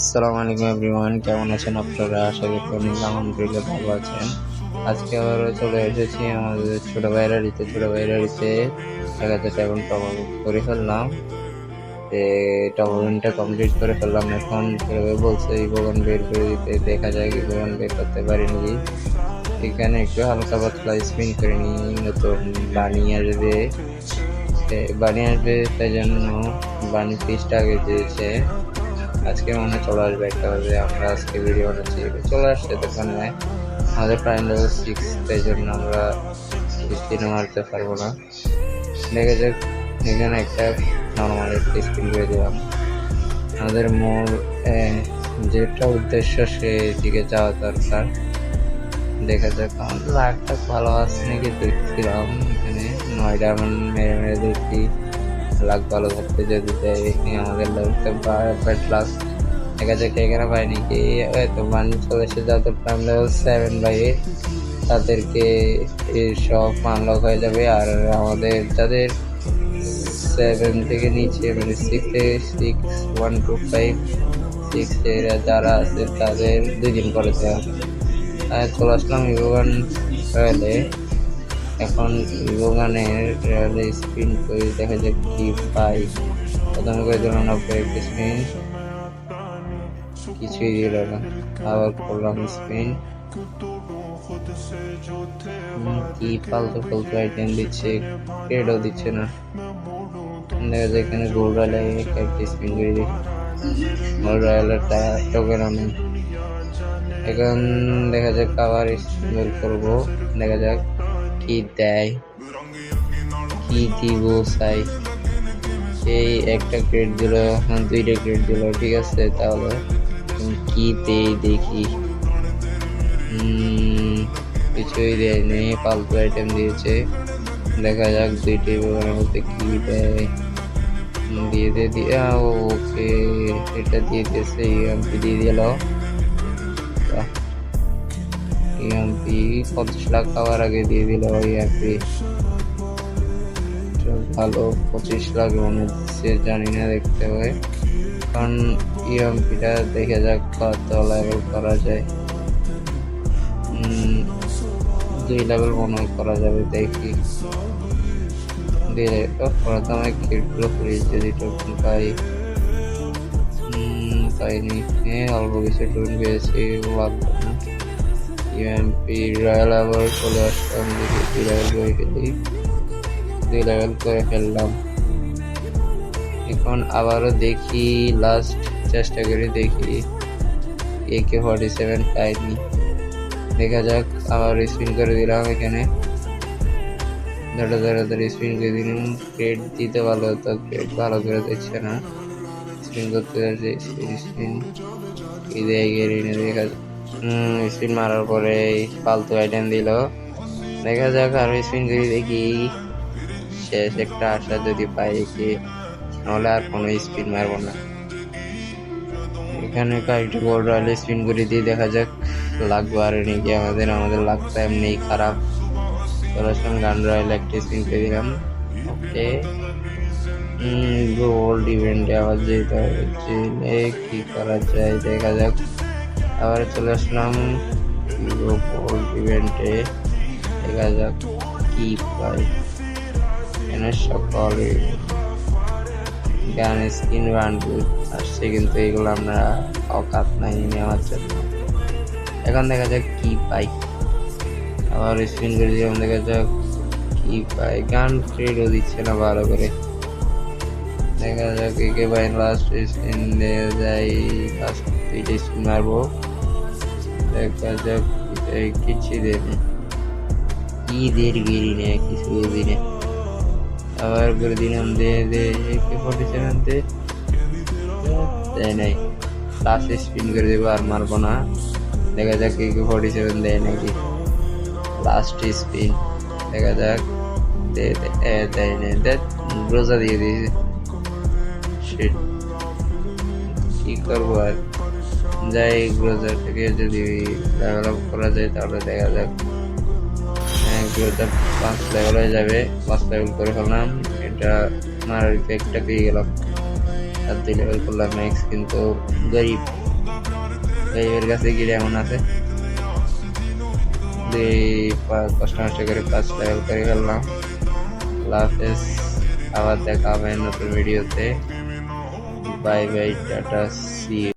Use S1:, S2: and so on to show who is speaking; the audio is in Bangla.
S1: আসসালামু আলাইকুম এভরিওয়ান, কেমন আছেন আপনারা? আশা করি আলহামদুলিল্লাহ ভালো আছেন। আজকে আবারও চলে এসেছি আমাদের ছোট ভাইরারিতে ছোট ভাইরারিতে এক হাজার এখন টপ করে ফেললাম। টপমেন্টটা কমপ্লিট করে ফেললাম। এখন ছোট বলছে, এই বগান বের করে দিতে, দেখা যায় কি বগান বের করতে পারি নাকি এখানে একটু হালকা পাতলা স্পিন করে নিই, নতুন বানিয়ে আসবে। বানিয়ে আসবে তাই জন্য বানি পিসটা আগে দিয়েছে। আজকে মনে চলে আসবে একটা বাজে, আমরা আজকে ভিডিও বানাচ্ছি। চলে আসছে দোকানে আমাদের প্রাইম লেভেল সিক্স তাই জন্য আমরা স্পিনে মারতে পারব না। দেখে যাক, এখানে একটা নর্মাল একটা স্পিন করে দিলাম আমাদের মূল যেটা উদ্দেশ্য সেদিকে যাওয়া দরকার। দেখা যাক আমাদের লাখটা ভালো আছে নাকি দেখছিলাম এখানে। নয় ডায়মন্ড মেরে মেরে দেখছি। লাখ ভালো থাকতে যদি দেয়। আমাদের লোকটা ব্যাট লাখ দেখা যাক এখানে পাই নাকি হয়তো মান চলে যাদের প্রাইম লেভেল সেভেন বাই তাদেরকে এই সব আনলক হয়ে যাবে। আর আমাদের যাদের সেভেন থেকে নিচে মানে six six one two five six এরা যারা আছে তাদের দুই দিন পরে দেওয়া চলে আসলাম ইভোগান রয়েলে এখন ইভোগানের রয়েলে স্পিন করে দেখা যাক কি পাই। প্রথমে করে দিলাম নব্বই স্পিন কিছুই দিল না। আবার করলাম স্পিন কি ফালতু ফালতু আইটেম দিচ্ছে ক্রেডও দিচ্ছে না। দেখা যায় এখানে গোল রয়েলে একটা স্পিন করে দিই। গোল রয়েলের টোকেন আমি। এখন দেখা যাক আবার স্পিন করব। দেখা যাক কি দেয়। কি দিব, চাই। এই একটা গ্রেড দিল হ্যাঁ দুইটা গ্রেড দিল, ঠিক আছে? তাহলে কি দেই দেখি। কিছুই দেয়নি ফালতু আইটেম দিয়েছে। দেখা যাক দুইটি মধ্যে কি দেয়। দিয়ে দিয়ে দিয়ে ওকে, এটা দিয়ে দিয়েছে ইএমপি দিয়ে দিল। ইএমপি পঞ্চাশ লাখ পাওয়ার আগে দিয়ে দিল ইএমপি ভালো পঁচিশ লাখ মনে হচ্ছে জানি না দেখতে হয়। কারণ ইএমপিটা দেখে যাক কত লেভেল করা যায়। দুই লেভেল মনে করা যাবে, দেখি। দিলে প্রথমে কিটগুলো করি যদি টোকেন পাই। পাইনি অল্প কিছু টোকেন পেয়েছি লাগবে না ইউএমপি রয়্যাল আবার চলে আসলাম, দেখি দুই লেভেল দুই লেভেল করে ফেললাম এখন আবারও দেখি লাস্ট চেষ্টা করে দেখি। এ কে ফর্টি সেভেন পাইনি। দেখা যাক আবার স্পিন করে দিলাম এখানে। ধরে ধরে ধরে স্পিন করে দিলাম। গ্রেড দিতে ভালো হতো গ্রেড ভালো করে দিচ্ছে না। স্পিন করতে যাচ্ছে স্পিন নিয়ে দেখা স্পিন মারার পরে ফালতু আইটেম দিল। দেখা যাক, আর স্পিন করে দেখি। শেষ একটা আশা যদি পাই কি নাহলে আর কোনো স্পিন মারবো না। এখানে কয়েকটি গোল্ড রয়্যাল স্পিন করে দিয়ে দেখা যাক লাগবে আর নাকি আমাদের আমাদের লাগতো এমনি খারাপ। সরাসরি গান রয়্যাল একটা স্পিন করে দিলাম। ওকে। গোল্ড ইভেন্টে আবার যেতে হবে কি করা যায় দেখা যাক। আবার চলে আসলাম গোল্ড ইভেন্টে দেখা যাক কি পাই। এখানে সকলে গান স্কিন বান্ডুল আসছে, কিন্তু এগুলো আমরা অকাত নাই নেওয়ার জন্য। এখন দেখা যাক কি পাই। আবার স্পিন করে দিলাম, দেখা যাক কি পাই। গান ট্রেডও দিচ্ছে না ভালো করে। দেখা যাক, একে পাই লাস্ট স্পিন দেওয়া যায়। লাস্ট দুইটা স্পিন মারবো। দেখা যাক কিছু দেয়নি কি দের গিরি নেই কিছু বুঝি দিলাম, দে দে একে ফোর্টি সেভেন দে। দেয় নাই। লাস্ট স্পিন করে দেবো আর মারবো না। দেখা যাক একে ফোর্টি সেভেন দেয় নাকি। লাস্ট স্পিন দেখা যাক। দেয় নাই। দেখ রোজা দিয়ে দিয়েছে। Shit. কি করব আর? যাই গ্রোজার থেকে যদি ডেভেলপ করা যায় তাহলে দেখা যাক। গ্রোজার পাঁচ লেভেল হয়ে যাবে, পাঁচ লেভেল করে ফেললাম এটা মারার একটা পেয়ে গেলাম। আর দুই লেভেল করলাম ম্যাক্স কিন্তু গরিব। লাইভের কাছে গিয়ে এমন আছে? দুই কষ্ট মষ্ট করে পাঁচ লেভেল করে ফেললাম। হাফেজ আবার দেখা হবে নতুন ভিডিওতে বাই বাই টাটা সি